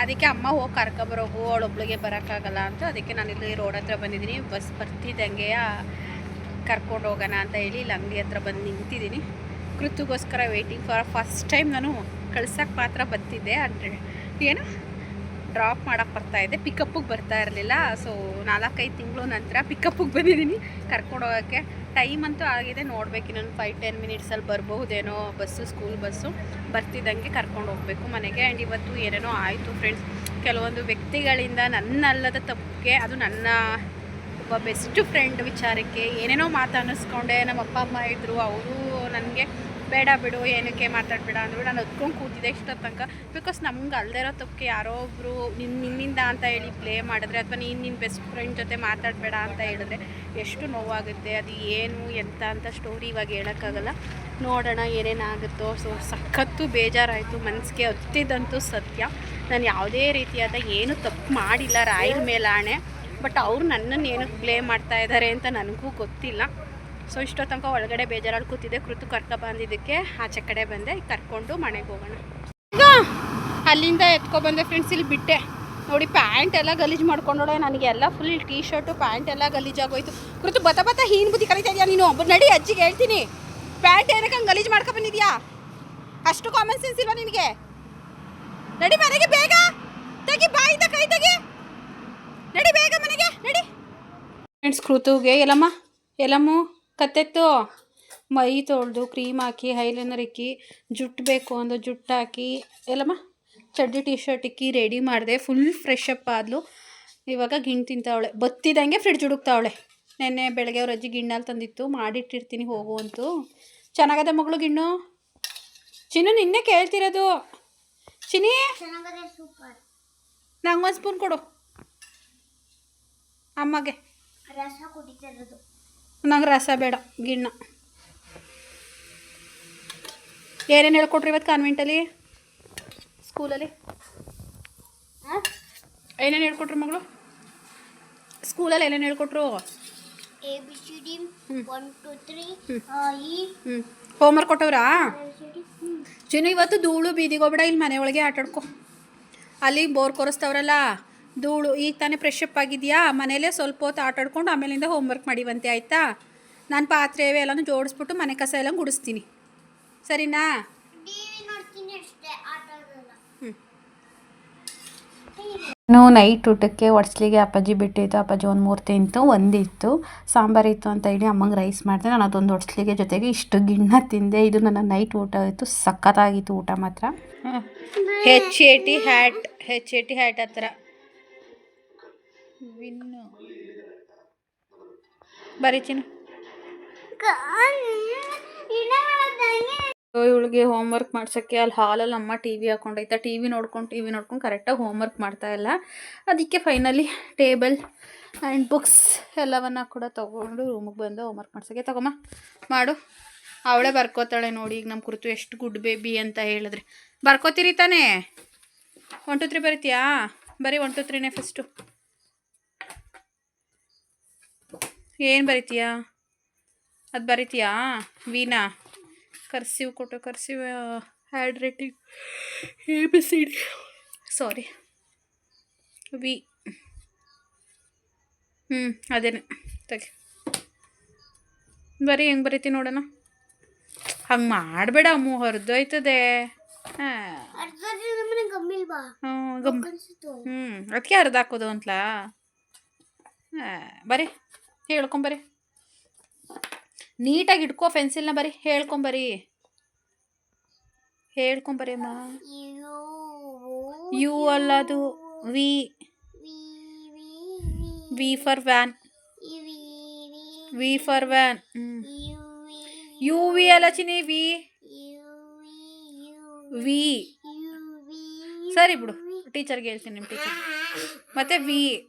ಅದಕ್ಕೆ ಅಮ್ಮ ಹೋಗಿ ಕರ್ಕೊಬರೋಗು ಅವಳೊಬ್ಳಿಗೆ ಬರೋಕ್ಕಾಗಲ್ಲ ಅಂತ ಅದಕ್ಕೆ ನಾನು ಇಲ್ಲಿ ರೋಡ್ ಹತ್ರ ಬಂದಿದ್ದೀನಿ. ಬಸ್ ಬರ್ತಿದ್ದಂಗೆ ಕರ್ಕೊಂಡು ಹೋಗೋಣ ಅಂತ ಹೇಳಿ ಇಲ್ಲಿ ಅಂಗಡಿ ಹತ್ರ ಬಂದು ನಿಂತಿದ್ದೀನಿ. ಕೃತಿಗೋಸ್ಕರ ವೆಯ್ಟಿಂಗ್ ಫಾರ್ ಫಸ್ಟ್ ಟೈಮ್ ನಾನು ಕಳ್ಸೋಕ್ಕೆ ಮಾತ್ರ ಬರ್ತಿದ್ದೆ. ಅಂದರೆ ಏನು ಡ್ರಾಪ್ ಮಾಡೋಕ್ಕೆ ಬರ್ತಾಯಿದ್ದೆ ಪಿಕಪ್ಪಿಗೆ ಬರ್ತಾ ಇರಲಿಲ್ಲ. ಸೊ ನಾಲ್ಕೈದು ತಿಂಗಳು ನಂತರ ಪಿಕಪ್ಪಿಗೆ ಬಂದಿದ್ದೀನಿ. ಕರ್ಕೊಂಡು ಹೋಗೋಕ್ಕೆ ಟೈಮ್ ಅಂತೂ ಆಗಿದೆ, ನೋಡ್ಬೇಕು ಇನ್ನೊಂದು ಫೈವ್ ಟೆನ್ ಮಿನಿಟ್ಸಲ್ಲಿ ಬರಬಹುದೇನೋ ಬಸ್ಸು ಸ್ಕೂಲ್ ಬಸ್ಸು. ಬರ್ತಿದ್ದಂಗೆ ಕರ್ಕೊಂಡು ಹೋಗಬೇಕು ಮನೆಗೆ. ಆ್ಯಂಡ್ ಇವತ್ತು ಏನೇನೋ ಆಯಿತು ಫ್ರೆಂಡ್ಸ್ ಕೆಲವೊಂದು ವ್ಯಕ್ತಿಗಳಿಂದ ನನ್ನಲ್ಲದ ತಪ್ಪಿಗೆ, ಅದು ನನ್ನ ಒಬ್ಬ ಬೆಸ್ಟ್ ಫ್ರೆಂಡ್ ವಿಚಾರಕ್ಕೆ ಏನೇನೋ ಮಾತು ನಮ್ಮ ಅಪ್ಪ ಅಮ್ಮ ಇದ್ದರು ಅವರು ನನಗೆ ಬೇಡ ಬಿಡು, ಏನಕ್ಕೆ ಮಾತಾಡ್ಬೇಡ ಅಂದ್ಬಿಟ್ಟು ನಾನು ಹೊತ್ಕೊಂಡು ಕೂತಿದ್ದೆ ಇಷ್ಟ ತನಕ. ಬಿಕಾಸ್ ನಮ್ಗೆ ಅಲ್ಲದೆ ಇರೋ ಯಾರೋ ಒಬ್ಬರು ನಿನ್ನ ನಿನ್ನಿಂದ ಅಂತ ಹೇಳಿ ಪ್ಲೇ ಮಾಡಿದ್ರೆ ಅಥವಾ ನೀನು ನಿನ್ನ ಬೆಸ್ಟ್ ಫ್ರೆಂಡ್ ಜೊತೆ ಮಾತಾಡಬೇಡ ಅಂತ ಹೇಳಿದ್ರೆ ಎಷ್ಟು ನೋವಾಗುತ್ತೆ, ಅದು ಏನು, ಎಂತ ಅಂತ ಸ್ಟೋರಿ ಇವಾಗ ಹೇಳೋಕ್ಕಾಗಲ್ಲ. ನೋಡೋಣ ಏನೇನಾಗುತ್ತೋ ಸೊ ಸಖತ್ತು ಬೇಜಾರಾಯಿತು ಮನಸ್ಸಿಗೆ ಹತ್ತಿದಂತೂ ಸತ್ಯ. ನಾನು ಯಾವುದೇ ರೀತಿಯಾದ ಏನು ತಪ್ಪು ಮಾಡಿಲ್ಲ, ರಾಯರ ಮೇಲಾಣೆ. ಬಟ್ ಅವ್ರು ನನ್ನನ್ನು ಏನಕ್ಕೆ ಪ್ಲೇ ಮಾಡ್ತಾ ಇದ್ದಾರೆ ಅಂತ ನನಗೂ ಗೊತ್ತಿಲ್ಲ. ಸೊ ಇಷ್ಟೊತ್ತು ತನಕ ಒಳಗಡೆ ಬೇಜಾರಲ್ಲಿ ಕೂತಿದ್ದೆ, ಕೃತು ಕರ್ಕ ಬಂದಿದ್ದಕ್ಕೆ ಆಚೆ ಕಡೆ ಬಂದೆ ಕರ್ಕೊಂಡು ಮನೆಗೆ ಹೋಗೋಣ. ಅಲ್ಲಿಂದ ಎತ್ಕೊಬಂದೆ ಫ್ರೆಂಡ್ಸ್ ಇಲ್ಲಿ ಬಿಟ್ಟೆ. ನೋಡಿ, ಪ್ಯಾಂಟ್ ಎಲ್ಲ ಗಲೀಜು ಮಾಡ್ಕೊಂಡೋಳೆ ನನಗೆ. ಎಲ್ಲ ಫುಲ್ ಟೀ ಶರ್ಟು ಪ್ಯಾಂಟ್ ಎಲ್ಲ ಗಲೀಜಾಗೋಯ್ತು ಕೃತು ಬತ್ತ ಬತ್ತ ಹೀನ್ ಬುದ್ಧಿ ಕಲಿತಾ ಇದೆಯಾ ನೀನು? ಒಬ್ಬರು ನಡಿ, ಅಜ್ಜಿಗೆ ಹೇಳ್ತೀನಿ. ಪ್ಯಾಂಟ್ ಏನಕ್ಕೆ ಹಂಗೆ ಗಲೀಜು ಮಾಡ್ಕೊ ಬಂದಿದ್ಯಾ? ಅಷ್ಟು ಕಾಮನ್ ಸೆನ್ಸ್ ಇಲ್ವಾ ನಿನಗೆ? ನಡಿ ಮನೆಗೆ ಬೇಗ. ತೆಗಿ, ಬಾಯಿಂದ ಕೈ ತೆಗಿ. ನಡಿ ಬೇಗ ಮನೆಗೆ, ನಡಿ. ಫ್ರೆಂಡ್ಸ್ ಕೃತುಗೆ ಎಲ್ಲಮ್ಮ ಎಲ್ಲಮ್ಮು ಕತ್ತೆತ್ತು? ಮೈ ತೊಳೆದು ಕ್ರೀಮ್ ಹಾಕಿ ಹೈಲೈನರ್ ಇಕ್ಕಿ ಜುಟ್ಟು ಬೇಕು ಅಂದು ಜುಟ್ಟು ಹಾಕಿ, ಎಲ್ಲಮ್ಮ, ಚಡ್ಡಿ ಟಿ ಶರ್ಟ್ ಇಕ್ಕಿ ರೆಡಿ ಮಾಡಿದೆ. ಫುಲ್ ಫ್ರೆಶ್ ಅಪ್ ಆದ್ಲು. ಇವಾಗ ಗಿಣ್ಣು ತಿಂತಾವಳೆ. ಬತ್ತಿದಂಗೆ ಫ್ರಿಡ್ಜ್ ಹುಡುಕ್ತಾವಳೆ. ನೆನ್ನೆ ಬೆಳಗ್ಗೆ ಅವ್ರ ಅಜ್ಜಿ ಗಿಣ್ಣಲ್ಲಿ ತಂದಿತ್ತು. ಮಾಡಿಟ್ಟಿರ್ತೀನಿ ಹೋಗು ಅಂತೂ. ಚೆನ್ನಾಗದ ಮಗಳು ಗಿಣ್ಣು? ಚಿನ್ನು ನಿನ್ನೆ ಕೇಳ್ತಿರೋದು. ಚಿನಿ ನಂಗೆ ಒಂದು ಸ್ಪೂನ್ ಕೊಡು. ಅಮ್ಮಗೆ. ರಸ ಕುಡಿತಾ ಇರೋದು ನಂಗೆ ರಸ ಬೇಡ ಗಿಣ್ಣ. ಏನೇನು ಹೇಳ್ಕೊಟ್ರಿ ಇವತ್ತು ಕಾನ್ವೆಂಟಲ್ಲಿ ಸ್ಕೂಲಲ್ಲಿ? ಏನೇನು ಹೇಳ್ಕೊಟ್ರು ಮಗಳು? ಸ್ಕೂಲಲ್ಲಿ ಏನೇನು ಹೇಳ್ಕೊಟ್ರು? A B C D one two three ಈ. ಹ್ಞೂ ಹೋಮ್ವರ್ಕ್ ಕೊಟ್ಟವ್ರಾ? ಚಿನ್ನು ಇವತ್ತು ಧೂಳು ಬೀದಿಗೆ ಹೋಗ್ಬೇಡ ಇಲ್ಲಿ ಮನೆ ಒಳಗೆ ಆಟಾಡ್ಕೊ. ಅಲ್ಲಿ ಬೋರ್ ಕೊರಿಸ್ತವ್ರಲ್ಲ? ಧೂಳು ಈಗ ತಾನೇ ಫ್ರೆಶ್ ಅಪ್ ಆಗಿದೆಯಾ? ಮನೇಲೇ ಸ್ವಲ್ಪ ಹೊತ್ತು ಆಟಾಡ್ಕೊಂಡು ಆಮೇಲಿಂದ ಹೋಮ್ವರ್ಕ್ ಮಾಡಿವಂತೆ ಆಯಿತಾ? ನಾನು ಪಾತ್ರೆ ಎಲ್ಲನೂ ಜೋಡಿಸ್ಬಿಟ್ಟು ಮನೆ ಕಸ ಎಲ್ಲ ಗುಡಿಸ್ತೀನಿ. ಸರಿನಾ? ಇನ್ನು ನೈಟ್ ಊಟಕ್ಕೆ ಒಡ್ಸ್ಲಿಗೆ ಅಪ್ಪಾಜಿ ಬಿಟ್ಟಿತ್ತು ಅಪ್ಪಾಜಿ ಒಂದು ಮೂರು ತಿಂತು ಒಂದಿತ್ತು ಸಾಂಬಾರು ಇತ್ತು ಅಂತ ಹೇಳಿ ಅಮ್ಮಂಗೆ ರೈಸ್ ಮಾಡಿದೆ ನಾನು ಅದೊಂದು ಒಡ್ಸ್ಲಿಗೆ ಜೊತೆಗೆ ಇಷ್ಟು ಗಿಣ್ಣ ತಿಂದೆ. ಇದು ನನ್ನ ನೈಟ್ ಊಟ ಇತ್ತು ಸಖತ್ತಾಗಿತ್ತು ಊಟ ಮಾತ್ರ. H A T hat H A T hat ಹತ್ರ. ವಿನ್ನು. ಬರೀ ಚಿನ್ನ ಇವಳಿಗೆ ಹೋಮ್ವರ್ಕ್ ಮಾಡ್ಸೋಕ್ಕೆ ಅಲ್ಲಿ ಹಾಲಲ್ಲಿ ಅಮ್ಮ ಟಿ ವಿ ಹಾಕೊಂಡೈತೆ. ಟಿ ವಿ ನೋಡ್ಕೊಂಡು ಟಿ ವಿ ನೋಡ್ಕೊಂಡು ಕರೆಕ್ಟಾಗಿ ಹೋಮ್ವರ್ಕ್ ಮಾಡ್ತಾ ಇಲ್ಲ. ಅದಕ್ಕೆ ಫೈನಲಿ ಟೇಬಲ್ ಆ್ಯಂಡ್ ಬುಕ್ಸ್ ಎಲ್ಲವನ್ನ ಕೂಡ ತೊಗೊಂಡು ರೂಮಿಗೆ ಬಂದು ಹೋಮ್ವರ್ಕ್ ಮಾಡ್ಸೋಕ್ಕೆ. ತಗೊಮ್ಮ, ಮಾಡು. ಅವಳೇ ಬರ್ಕೋತಾಳೆ ನೋಡಿ, ಈಗ ನಮ್ಮ ಕುರಿತು ಎಷ್ಟು ಗುಡ್ ಬೇಬಿ ಅಂತ ಹೇಳಿದ್ರೆ. ಬರ್ಕೋತೀರಿ ತಾನೇ? ಒನ್ ಟು ತ್ರೀ ಬರಿತೀಯಾ? ಬರೀ ಒನ್ ಟು ತ್ರೀನೇ ಫಸ್ಟು ಏನು ಬರಿತೀಯಾ? ಅದು ಬರಿತೀಯಾ? ವೀನಾ ಕರ್ಸಿವ್ ಕೊಟ್ಟು cursive hand writing A B C D. Sorry. V. ಹ್ಞೂ ಅದೇನೆ. ತಗೆ. ಬರೀ ಹೆಂಗೆ ಬರೀತಿ ನೋಡೋಣ? ಹಂಗೆ ಮಾಡಬೇಡ ಅಮ್ಮು ಹೊರದೋಯ್ತದೆ. ಹ್ಞೂ ಅದಕ್ಕೆ ಅರ್ಧ ಹಾಕೋದು ಅಂತಲಾ? ಹಾಂ ಬರೀ. ಹೇಳ್ಕೊಂಬರಿ. ನೀಟಾಗಿ ಇಟ್ಕೋ ಪೆನ್ಸಿಲ್ನ ಬರೀ. ಹೇಳ್ಕೊಂಬರಿ. ಹೇಳ್ಕೊಂಬರಿ ಅಮ್ಮ. ಯು ಅಲ್ಲ ಅದು V. V for van. V for van. U V ಅಲ್ಲ ಚಿನಿ ವಿ. ವಿ. ಸರಿ ಬಿಡು. ಟೀಚರ್ಗೆ ಹೇಳ್ತೀನಿ ನಿಮ್ಮ ಟೀಚರ್ ಮತ್ತೆ ವಿ.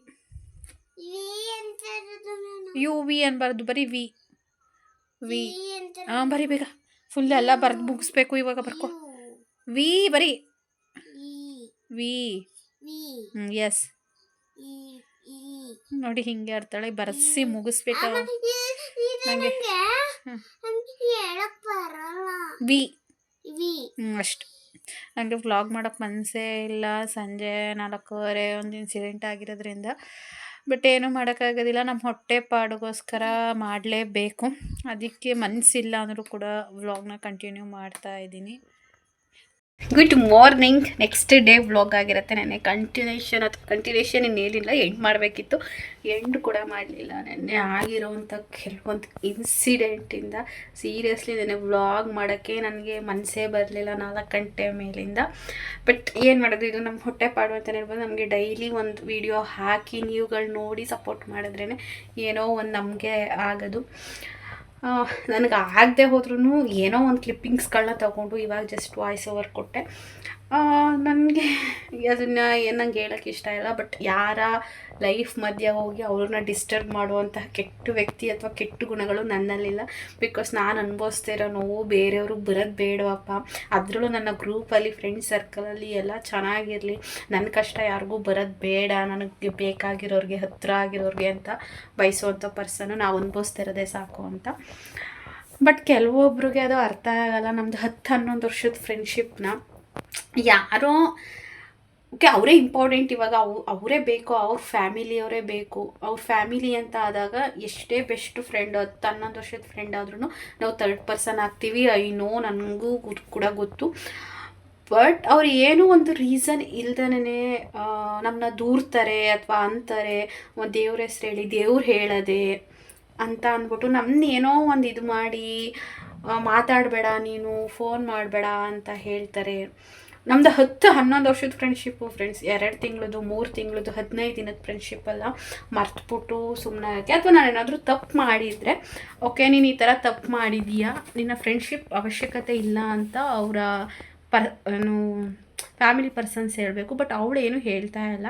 ಯು ವಿ ಅನ್ಬಾರ್ದು ಬರೀ ವಿ. ವಿ. ಹಾಂ ಬರೀ ಬೇಗ. ಫುಲ್ ಎಲ್ಲ ಬರೆದು ಮುಗಿಸ್ಬೇಕು ಇವಾಗ ಬರ್ಕೋ. ವಿ ಬರೀ. ವಿ. ಹ್ಞೂ ಎಸ್ ನೋಡಿ ಹಿಂಗೆ ಆಡ್ತಾಳೆ ಬರ್ಸಿ ಮುಗಿಸ್ಬೇಕು. ನಂಗೆ ಹ್ಮ್. ನಂಗೆ ಹೇಳಕ್ ಬರಲ್ಲ. ವಿ. ವಿ. ಹ್ಞೂ ಅಷ್ಟು. ನನಗೆ ವ್ಲಾಗ್ ಮಾಡೋಕ್ಕೆ ಮನಸ್ಸೇ ಇಲ್ಲ. ಸಂಜೆ ನಾಲ್ಕೂವರೆ ಒಂದು ಇನ್ಸಿಡೆಂಟ್ ಆಗಿರೋದ್ರಿಂದ. ಬಟ್ ಏನೂ ಮಾಡೋಕ್ಕಾಗೋದಿಲ್ಲ ನಮ್ಮ ಹೊಟ್ಟೆ ಪಾಡಿಗೋಸ್ಕರ ಮಾಡಲೇಬೇಕು. ಅದಕ್ಕೆ ಮನಸ್ಸಿಲ್ಲ ಅಂದರೂ ಕೂಡ ವ್ಲಾಗ್ನ ಕಂಟಿನ್ಯೂ ಮಾಡ್ತಾ ಇದ್ದೀನಿ. Good morning next day vlog ಆಗಿರುತ್ತೆ. ನೆನ್ನೆ ಕಂಟಿನ್ಯೂಷನ್ ಅಥವಾ ಕಂಟಿನ್ಯೂಷನ್ ಇನ್ನೇನಿಲ್ಲ ಎಂಡ್ ಮಾಡಬೇಕಿತ್ತು. ಎಂಡ್ ಕೂಡ ಮಾಡಲಿಲ್ಲ. ನೆನ್ನೆ ಆಗಿರೋವಂಥ ಕೆಲವೊಂದು ಇನ್ಸಿಡೆಂಟಿಂದ ಸೀರಿಯಸ್ಲಿ ನೆನ್ನೆ ವ್ಲಾಗ್ ಮಾಡೋಕ್ಕೆ ನನಗೆ ಮನಸ್ಸೇ ಬರಲಿಲ್ಲ ನಾಲ್ಕು ಗಂಟೆ ಮೇಲಿಂದ. ಬಟ್ ಏನು ಮಾಡೋದು? ಇದು ನಮ್ಮ ಹೊಟ್ಟೆ ಪಾಡು ಅಂತ ಹೇಳ್ಬೋದು. ನಮಗೆ ಡೈಲಿ ಒಂದು ವಿಡಿಯೋ ಹಾಕಿ, ನೀವುಗಳು ನೋಡಿ ಸಪೋರ್ಟ್ ಮಾಡಿದ್ರೇ ಏನೋ ಒಂದು ನಮಗೆ ಆಗೋದು. ನನಗೆ ಆಗದೆ ಹೋದ್ರೂ ಏನೋ ಒಂದು ಕ್ಲಿಪ್ಪಿಂಗ್ಸ್ಗಳನ್ನ ತಗೊಂಡು ಇವಾಗ ಜಸ್ಟ್ ವಾಯ್ಸ್ ಓವರ್ ಕೊಟ್ಟೆ. ನನಗೆ ಅದನ್ನು ನಂಗೆ ಹೇಳೋಕ್ಕೆ ಇಷ್ಟ ಇಲ್ಲ ಬಟ್ ಯಾರ ಲೈಫ್ ಮಧ್ಯೆ ಹೋಗಿ ಅವ್ರನ್ನ ಡಿಸ್ಟರ್ಬ್ ಮಾಡುವಂತಹ ಕೆಟ್ಟ ವ್ಯಕ್ತಿ ಅಥವಾ ಕೆಟ್ಟ ಗುಣಗಳು ನನ್ನಲ್ಲಿಲ್ಲ. ಬಿಕಾಸ್ ನಾನು ಅನುಭವಿಸ್ತಾ ಇರೋ ನೋವು ಬೇರೆಯವ್ರಿಗೆ ಬರೋದು ಬೇಡವಪ್ಪ. ಅದರಲ್ಲೂ ನನ್ನ ಗ್ರೂಪಲ್ಲಿ ಫ್ರೆಂಡ್ ಸರ್ಕಲಲ್ಲಿ ಎಲ್ಲ ಚೆನ್ನಾಗಿರಲಿ. ನನ್ನ ಕಷ್ಟ ಯಾರಿಗೂ ಬರೋದು ಬೇಡ. ನನಗೆ ಬೇಕಾಗಿರೋರಿಗೆ ಹತ್ತಿರ ಆಗಿರೋರಿಗೆ ಅಂತ ಬಯಸುವಂಥ ಪರ್ಸನ್ನು ನಾವು ಅನುಭವಿಸ್ತಿರೋದೇ ಸಾಕು ಅಂತ. ಬಟ್ ಕೆಲವೊಬ್ರಿಗೆ ಅದು ಅರ್ಥ ಆಗಲ್ಲ. ನಮ್ಮದು ಹತ್ತು ಹನ್ನೊಂದು ವರ್ಷದ ಫ್ರೆಂಡ್ಶಿಪ್ನ ಯಾರೋ, ಓಕೆ, ಅವರೇ ಇಂಪಾರ್ಟೆಂಟ್ ಇವಾಗ, ಅವು, ಅವರೇ ಬೇಕು, ಅವ್ರ ಫ್ಯಾಮಿಲಿಯವರೇ ಬೇಕು, ಅವ್ರ ಫ್ಯಾಮಿಲಿ ಅಂತ ಆದಾಗ ಎಷ್ಟೇ ಬೆಸ್ಟ್ ಫ್ರೆಂಡ್ ಹತ್ತು ಹನ್ನೊಂದು ವರ್ಷದ ಫ್ರೆಂಡ್ ಆದ್ರೂ ನಾವು ತರ್ಡ್ ಪರ್ಸನ್ ಆಗ್ತೀವಿ ಐ ನೋ ನನಗೂ ಕೂಡ ಗೊತ್ತು. ಬಟ್ ಅವ್ರು ಏನೋ ಒಂದು ರೀಸನ್ ಇಲ್ದನೇ ನಮ್ಮನ್ನ ದೂರ್ತಾರೆ ಅಥವಾ ಅಂತಾರೆ ಒಂದು ದೇವ್ರ ಹೆಸ್ರು ಹೇಳಿ, ದೇವ್ರು ಹೇಳದೆ ಅಂತ ಅಂದ್ಬಿಟ್ಟು ನಮ್ಮನ್ನ ಏನೋ ಒಂದು ಇದು ಮಾಡಿ ಮಾತಾಡಬೇಡ, ನೀನು ಫೋನ್ ಮಾಡಬೇಡ ಅಂತ ಹೇಳ್ತಾರೆ. ನಮ್ಮದು ಹತ್ತು ಹನ್ನೊಂದು ವರ್ಷದ ಫ್ರೆಂಡ್ಶಿಪ್ಪು ಫ್ರೆಂಡ್ಸ್ ಎರಡು ತಿಂಗಳದು ಮೂರು ತಿಂಗಳದು ಹದಿನೈದು ದಿನದ ಫ್ರೆಂಡ್ಶಿಪ್ ಮರ್ತುಬಿಟ್ಟು ಸುಮ್ಮನೆ ಆಗಿ ಅಥವಾ ನಾನು ಏನಾದರೂ ತಪ್ಪು ಮಾಡಿದರೆ, ಓಕೆ, ನೀನು ಈ ಥರ ತಪ್ಪು ಮಾಡಿದೀಯಾ? ನಿನ್ನ ಫ್ರೆಂಡ್ಶಿಪ್ ಅವಶ್ಯಕತೆ ಇಲ್ಲ ಅಂತ ಅವರ ಪರ್ ಏನು ಫ್ಯಾಮಿಲಿ ಪರ್ಸನ್ಸ್ ಹೇಳಬೇಕು. ಬಟ್ ಅವಳೇನು ಹೇಳ್ತಾ ಇಲ್ಲ.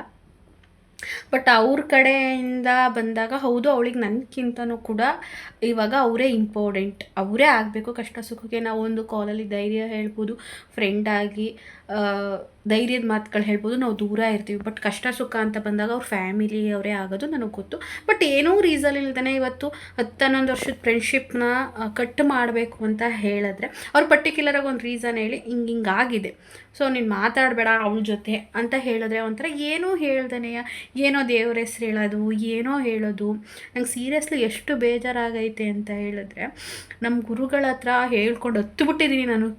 ಬಟ್ ಅವ್ರ ಕಡೆಯಿಂದ ಬಂದಾಗ ಹೌದು, ಅವಳಿಗೆ ನನಗಿಂತನೂ ಕೂಡ ಇವಾಗ ಅವರೇ ಇಂಪಾರ್ಟೆಂಟ್ ಅವರೇ ಆಗಬೇಕು ಕಷ್ಟ ಸುಖಕ್ಕೆ. ನಾವು ಒಂದು ಕಾಲಲ್ಲಿ ಧೈರ್ಯ ಹೇಳ್ಬೋದು ಫ್ರೆಂಡ್ ಆಗಿ ಧೈರ್ಯದ ಮಾತುಗಳು ಹೇಳ್ಬೋದು, ನಾವು ದೂರ ಇರ್ತೀವಿ. ಬಟ್ ಕಷ್ಟ ಸುಖ ಅಂತ ಬಂದಾಗ ಅವ್ರ ಫ್ಯಾಮಿಲಿ ಅವರೇ ಆಗೋದು ನನಗೆ ಗೊತ್ತು. ಬಟ್ ಏನೋ ರೀಸನ್ ಇಲ್ದೇ ಇವತ್ತು ಹತ್ತು ಹನ್ನೊಂದು ವರ್ಷದ ಫ್ರೆಂಡ್ಶಿಪ್ನ ಕಟ್ ಮಾಡಬೇಕು ಅಂತ ಹೇಳಿದ್ರೆ ಅವ್ರು ಪರ್ಟಿಕ್ಯುಲರಾಗಿ ಒಂದು ರೀಸನ್ ಹೇಳಿ ಹಿಂಗೆ ಹಿಂಗಾಗಿದೆ ಸೊ ನೀನು ಮಾತಾಡಬೇಡ ಅವಳ ಜೊತೆ ಅಂತ ಹೇಳಿದ್ರೆ ಒಂಥರ ಏನೂ ಹೇಳ್ದನೆಯ ಏನೋ ದೇವ್ರ ಹೆಸ್ರು ಹೇಳೋದು, ಏನೋ ಹೇಳೋದು. ನಂಗೆ ಸೀರಿಯಸ್ಲಿ ಎಷ್ಟು ಬೇಜಾರಾಗೈತೆ ಅಂತ ಹೇಳಿದ್ರೆ ನಮ್ಮ ಗುರುಗಳ ಹತ್ರ ಹೇಳ್ಕೊಂಡು ಹತ್ತು ಬಿಟ್ಟಿದ್ದೀನಿ ನಾನು.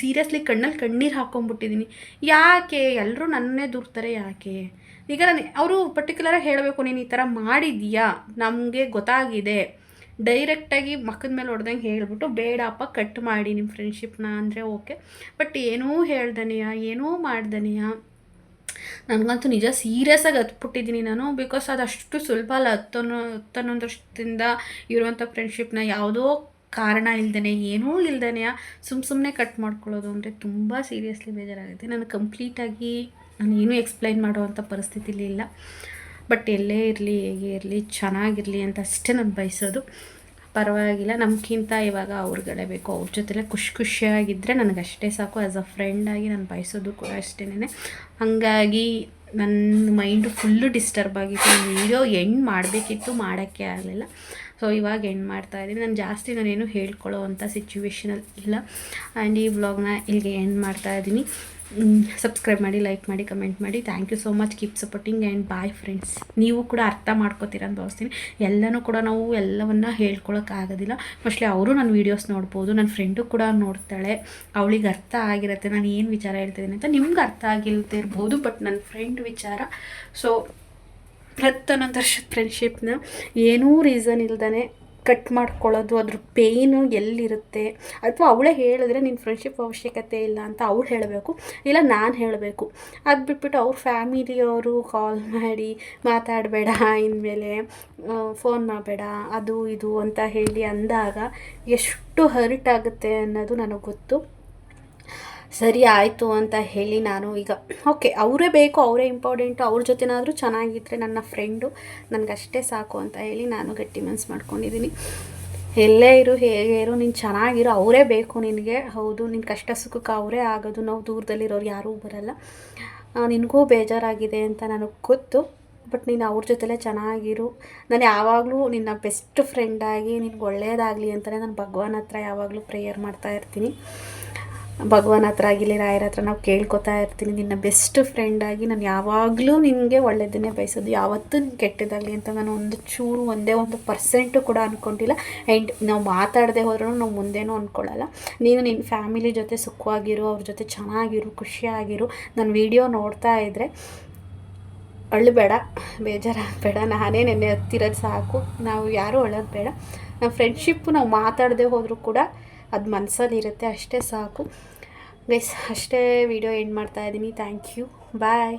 ಸೀರಿಯಸ್ಲಿ ಕಣ್ಣಲ್ಲಿ ಕಣ್ಣೀರು ಹಾಕ್ಕೊಂಬಿಟ್ಟಿದ್ದೀನಿ ಯಾಕೆ? ಎಲ್ಲರೂ ನನ್ನೇ ದೂರ್ತಾರೆ ಯಾಕೆ? ಈಗ ನಾನು ಅವರು ಪರ್ಟಿಕ್ಯುಲರಾಗಿ ಹೇಳಬೇಕು, ನೀನು ಈ ಥರ ಮಾಡಿದೀಯಾ? ನಮಗೆ ಗೊತ್ತಾಗಿದೆ. ಡೈರೆಕ್ಟಾಗಿ ಮಕ್ಕದ ಮೇಲೆ ಹೊಡೆದಂಗೆ ಹೇಳಿಬಿಟ್ಟು ಬೇಡಪ್ಪ ಕಟ್ ಮಾಡಿ ನಿಮ್ಮ ಫ್ರೆಂಡ್ಶಿಪ್ನ ಅಂದರೆ ಓಕೆ ಬಟ್ ಏನೂ ಹೇಳ್ದನೆಯ? ಏನೂ ಮಾಡ್ದನೆಯ? ನನಗಂತೂ ನಿಜ ಸೀರಿಯಸ್ಸಾಗಿ ಹತ್ಬಿಟ್ಟಿದ್ದೀನಿ ನಾನು ಬಿಕಾಸ್ ಅದು ಅಷ್ಟು ಸುಲಭ ಅಲ್ಲ. ಹತ್ತನ್ನೊಂದು ವರ್ಷದಿಂದ ಇರುವಂಥ ಫ್ರೆಂಡ್ಶಿಪ್ನ ಯಾವುದೋ ಕಾರಣ ಇಲ್ದೇ ಏನೂ ಇಲ್ದೇ ಸುಮ್ಮ ಸುಮ್ಮನೆ ಕಟ್ ಮಾಡ್ಕೊಳ್ಳೋದು ಅಂದರೆ ತುಂಬ ಸೀರಿಯಸ್ಲಿ ಬೇಜಾರಾಗುತ್ತೆ. ನಾನು ಕಂಪ್ಲೀಟಾಗಿ ನಾನು ಏನೂ ಎಕ್ಸ್ಪ್ಲೈನ್ ಮಾಡುವಂಥ ಪರಿಸ್ಥಿತಿಲಿ ಇಲ್ಲ. ಬಟ್ ಎಲ್ಲೇ ಇರಲಿ, ಹೇಗೆ ಇರಲಿ, ಚೆನ್ನಾಗಿರಲಿ ಅಂತ ಅಷ್ಟೇ ನಾನು ಬಯಸೋದು. ಪರವಾಗಿಲ್ಲ ನಮಗಿಂತ ಇವಾಗ ಅವ್ರುಗಳೇ ಬೇಕು. ಅವ್ರ ಜೊತೆಲೇ ಖುಷಿ ಖುಷಿಯಾಗಿದ್ದರೆ ನನಗಷ್ಟೇ ಸಾಕು. ಆ್ಯಸ್ ಅ ಫ್ರೆಂಡಾಗಿ ನಾನು ಬಯಸೋದು ಕೂಡ ಅಷ್ಟೇನೆ ಹಾಗಾಗಿ ನನ್ನ ಮೈಂಡು ಫುಲ್ಲು ಡಿಸ್ಟರ್ಬ್ ಆಗಿತ್ತು. ವೀಡಿಯೋ ಎಂಡ್ ಮಾಡಬೇಕಿತ್ತು, ಮಾಡೋಕ್ಕೆ ಆಗಲಿಲ್ಲ. ಸೊ ಇವಾಗ ಎಂಡ್ ಮಾಡ್ತಾ ಇದ್ದೀನಿ, ನಾನು ಜಾಸ್ತಿ ನಾನೇನು ಹೇಳ್ಕೊಳ್ಳೋ ಅಂಥ ಸಿಚುವೇಶನಲ್ಲಿ ಇಲ್ಲ. ಆ್ಯಂಡ್ ಈ ವ್ಲಾಗ್ನ ಇಲ್ಲಿಗೆ ಎಂಡ್ ಮಾಡ್ತಾ ಇದ್ದೀನಿ. ಸಬ್ಸ್ಕ್ರೈಬ್ ಮಾಡಿ ಲೈಕ್ ಮಾಡಿ ಕಮೆಂಟ್ ಮಾಡಿ. Thank you so much keep supporting and bye friends ನೀವು ಕೂಡ ಅರ್ಥ ಮಾಡ್ಕೋತೀರ ಅಂತ ಭಾವಿಸ್ತೀನಿ. ಎಲ್ಲನೂ ಕೂಡ ನಾವು ಎಲ್ಲವನ್ನ ಹೇಳ್ಕೊಳಕ್ಕಾಗೋದಿಲ್ಲ ಮೋಸ್ಟ್ಲಿ ಅವರು ನನ್ನ ವೀಡಿಯೋಸ್ ನೋಡ್ಬೋದು ನನ್ನ ಫ್ರೆಂಡು ಕೂಡ ನೋಡ್ತಾಳೆ. ಅವಳಿಗೆ ಅರ್ಥ ಆಗಿರುತ್ತೆ, ನಾನು ಏನು ವಿಚಾರ ಹೇಳ್ತಿದ್ದೀನಿ ಅಂತ. ನಿಮ್ಗೆ ಅರ್ಥ ಆಗಿಲ್ಲದೆ ಇರ್ಬೋದು ಬಟ್ ನನ್ನ ಫ್ರೆಂಡ್ ವಿಚಾರ. ಸೊ ಹತ್ತೊಂದೊಂದು ವರ್ಷದ ಫ್ರೆಂಡ್ಶಿಪ್ನ ಏನೂ ರೀಸನ್ ಇಲ್ದೇ ಕಟ್ ಮಾಡ್ಕೊಳ್ಳೋದು, ಅದ್ರ ಪೇಯ್ನು ಎಲ್ಲಿರುತ್ತೆ? ಅಥವಾ ಅವಳೇ ಹೇಳಿದ್ರೆ ನಿನ್ನ ಫ್ರೆಂಡ್ಶಿಪ್ ಅವಶ್ಯಕತೆ ಇಲ್ಲ ಅಂತ ಅವಳು ಹೇಳಬೇಕು, ಇಲ್ಲ ನಾನು ಹೇಳಬೇಕು. ಅದು ಬಿಟ್ಬಿಟ್ಟು ಅವ್ರ ಫ್ಯಾಮಿಲಿಯವರು ಕಾಲ್ ಮಾಡಿ ಮಾತಾಡಬೇಡ ಇನ್ಮೇಲೆ ಫೋನ್ ಮಾಡಬೇಡ, ಅದು ಇದು ಅಂತ ಹೇಳಿ ಅಂದಾಗ ಎಷ್ಟು ಹರ್ಟ್ ಆಗುತ್ತೆ ಅನ್ನೋದು ನನಗೆ ಗೊತ್ತು. ಸರಿ ಆಯಿತು ಅಂತ ಹೇಳಿ ನಾನು ಈಗ, ಓಕೆ, ಅವರೇ ಬೇಕು, ಅವರೇ ಇಂಪಾರ್ಟೆಂಟು ಅವ್ರ ಜೊತೆನಾದರೂ ಚೆನ್ನಾಗಿದ್ದರೆ ನನ್ನ ಫ್ರೆಂಡು ನನಗಷ್ಟೇ ಸಾಕು ಅಂತ ಹೇಳಿ ನಾನು ಗಟ್ಟಿ ಮನ್ಸು ಮಾಡ್ಕೊಂಡಿದ್ದೀನಿ. ಎಲ್ಲೇ ಇರು, ಹೇಗೆ ಇರು, ನೀನು ಚೆನ್ನಾಗಿರು, ಅವರೇ ಬೇಕು ನಿನಗೆ. ಹೌದು ನಿನ್ನ ಕಷ್ಟ ಸುಖಕ್ಕೆ ಅವರೇ ಆಗೋದು, ನಾವು ದೂರದಲ್ಲಿರೋರು ಯಾರೂ ಬರಲ್ಲ. ನಿನಗೂ ಬೇಜಾರಾಗಿದೆ ಅಂತ ನನಗೆ ಗೊತ್ತು ಬಟ್ ನೀನು ಅವ್ರ ಜೊತೆಲೇ ಚೆನ್ನಾಗಿರು. ನಾನು ಯಾವಾಗಲೂ ನಿನ್ನ ಬೆಸ್ಟ್ ಫ್ರೆಂಡಾಗಿ ನಿನಗೆ ಒಳ್ಳೆಯದಾಗಲಿ ಅಂತಲೇ ನಾನು ಭಗವಾನ್ ಹತ್ರ ಯಾವಾಗಲೂ ಪ್ರೇಯರ್ ಮಾಡ್ತಾ ಇರ್ತೀನಿ. ಭಗವಾನ್ ಹತ್ರ ಆಗಿರಲಿ ರಾಯರ ಹತ್ರ ನಾವು ಕೇಳ್ಕೊತಾ ಇರ್ತೀನಿ. ನಿನ್ನ ಬೆಸ್ಟ್ ಫ್ರೆಂಡಾಗಿ ನಾನು ಯಾವಾಗಲೂ ನಿನಗೆ ಒಳ್ಳೆಯದನ್ನೇ ಬಯಸೋದು. ಯಾವತ್ತೂ ನಿನ್ಗೆ ಕೆಟ್ಟದಾಗಲಿ ಅಂತ ನಾನು ಒಂದು ಚೂರು, ಒಂದೇ ಒಂದು ಪರ್ಸೆಂಟು ಕೂಡ ಅಂದ್ಕೊಂಡಿಲ್ಲ ಆ್ಯಂಡ್ ನಾವು ಮಾತಾಡದೆ ಹೋದ್ರೂ ನಾವು ಮುಂದೇನೂ ಅಂದ್ಕೊಳ್ಳಲ್ಲ ನೀನು ನಿನ್ನ ಫ್ಯಾಮಿಲಿ ಜೊತೆ ಸುಖವಾಗಿರು, ಅವ್ರ ಜೊತೆ ಚೆನ್ನಾಗಿರು, ಖುಷಿಯಾಗಿರು. ನನ್ನ ವೀಡಿಯೋ ನೋಡ್ತಾ ಇದ್ದರೆ ಅಳ್ಳಬೇಡ ಬೇಜಾರಾಗಬೇಡ. ನಾನೇ ನೆನ್ನೆ ಹತ್ತಿರೋದು ಸಾಕು. ನಾವು ಯಾರೂ ಅಳೋದು ಬೇಡ. ನಮ್ಮ ಫ್ರೆಂಡ್ಶಿಪ್ಪು ನಾವು ಮಾತಾಡದೆ ಹೋದರೂ ಕೂಡ ಅದು ಮನಸ್ಸಲ್ಲಿರುತ್ತೆ ಅಷ್ಟೇ ಸಾಕು. ಗೈಸ್ ಅಷ್ಟೇ ವಿಡಿಯೋ ಎಂಡ್ ಮಾಡ್ತಾ ಇದ್ದೀನಿ ಥ್ಯಾಂಕ್ ಯು ಬಾಯ್